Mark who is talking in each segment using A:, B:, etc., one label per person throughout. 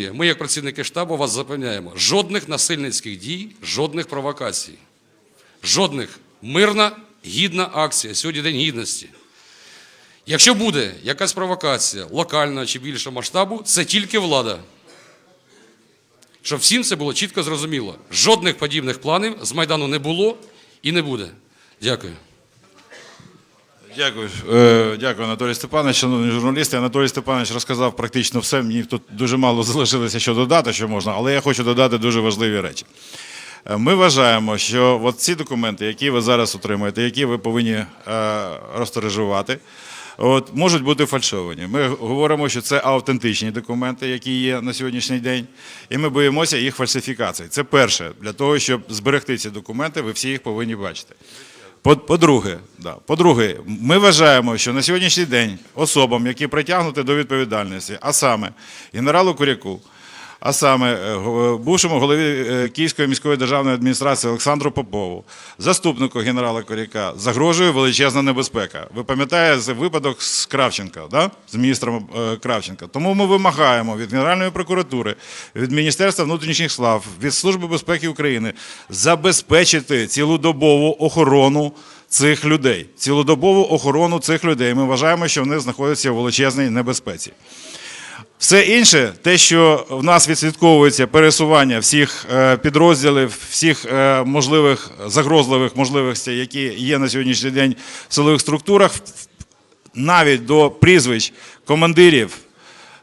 A: Ми, як працівники штабу, вас запевняємо: жодних насильницьких дій, жодних провокацій, жодних мирна, гідна акція. Сьогодні День гідності. Якщо буде якась провокація локальна чи більшого масштабу, це тільки влада. Щоб всім це було чітко зрозуміло. Жодних подібних планів з Майдану не було і не буде. Дякую.
B: Дякую, Е, дякую, Анатолій Степанович. Шановні журналісти, Анатолій Степанович розказав практично все. Мені тут дуже мало залишилося що додати, що можна, але я хочу додати дуже важливі речі. Е, Ми вважаємо, що от ці документи, які ви зараз отримуєте, які ви повинні е, розторежувати, от, можуть бути фальшовані. Ми говоримо, що це автентичні документи, які є на сьогоднішній день, і ми боїмося їх фальсифікацій. Це перше, для того, щоб зберегти ці документи, ви всі їх повинні бачити. По- По-друге, да. По-друге, ми вважаємо, що на сьогоднішній день особам, які притягнуті до відповідальності, а саме генералу Куряку, а саме е, бувшому голові е, Київської міської державної адміністрації Олександру Попову, заступнику генерала Коряка, загрожує величезна небезпека. Ви пам'ятаєте випадок з Кравченка, да? з міністром е, Кравченка. Тому ми вимагаємо від Генеральної прокуратури, від Міністерства внутрішніх справ, від Служби безпеки України забезпечити цілодобову охорону цих людей. Цілодобову охорону цих людей. Ми вважаємо, що вони знаходяться в величезній небезпеці. Все інше, те, що в нас відслідковується пересування всіх е, підрозділів, всіх е, можливих загрозливих можливостей, які є на сьогоднішній день в силових структурах, навіть до прізвищ командирів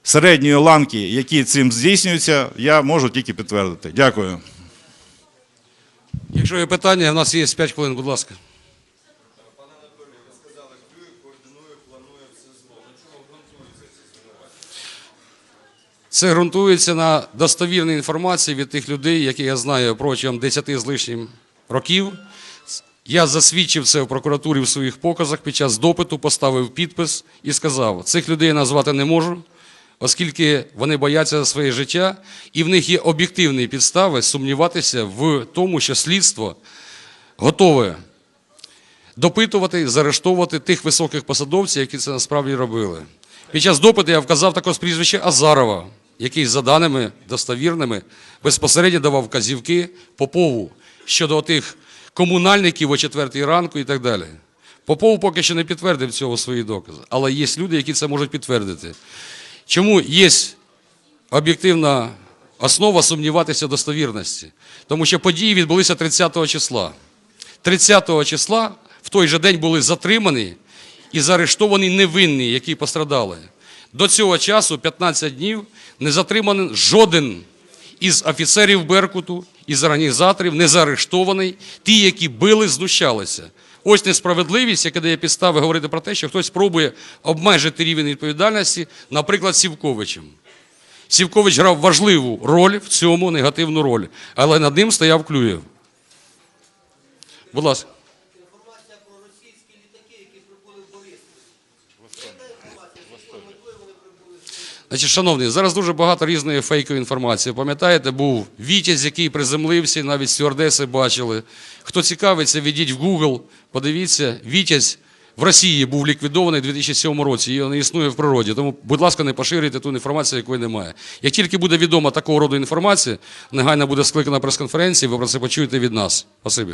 B: середньої ланки, які цим здійснюються, я можу тільки підтвердити. Дякую.
A: Якщо є питання, в нас є 5 хвилин, будь ласка. Це ґрунтується на достовірній інформації від тих людей, яких я знаю протягом 10 з лишнім років. Я засвідчив це в прокуратурі в своїх показах під час допиту, поставив підпис і сказав: цих людей назвати не можу, оскільки вони бояться за своє життя, і в них є об'єктивні підстави сумніватися в тому, що слідство готове допитувати, заарештовувати тих високих посадовців, які це насправді робили. Під час допиту я вказав також прізвище Азарова, який, за даними достовірними, безпосередньо давав вказівки Попову щодо тих комунальників о четвертій ранку і так далі. Попов поки що не підтвердив цього свої докази, але є люди, які це можуть підтвердити. Чому є об'єктивна основа сумніватися в достовірності? Тому що події відбулися 30 числа. 30 числа в той же день були затримані і заарештовані невинні, які пострадали. До цього часу, 15 днів, не затриманий жоден із офіцерів Беркуту, із організаторів, не заарештований, ті, які били, знущалися. Ось несправедливість, яка дає підстави говорити про те, що хтось пробує обмежити рівень відповідальності, наприклад, Сівковичем. Сівкович грав важливу роль в цьому негативну роль, але над ним стояв Клюєв. Будь ласка.
C: Інформація про російські літаки, які прибули в Борисполь. Яка інформація? З якою метою вони прибули?
A: Значить, шановні, зараз дуже багато різної фейкової інформації. Пам'ятаєте, був Вітязь, який приземлився, навіть стюардеси бачили. Хто цікавиться, відіть в Google, подивіться, Вітязь в Росії був ліквідований у 2007 році, його не існує в природі. Тому, будь ласка, не поширюйте ту інформацію, якої немає. Як тільки буде відома такого роду інформація, негайно буде скликана прес-конференція, ви про це почуєте від нас. Спасибі.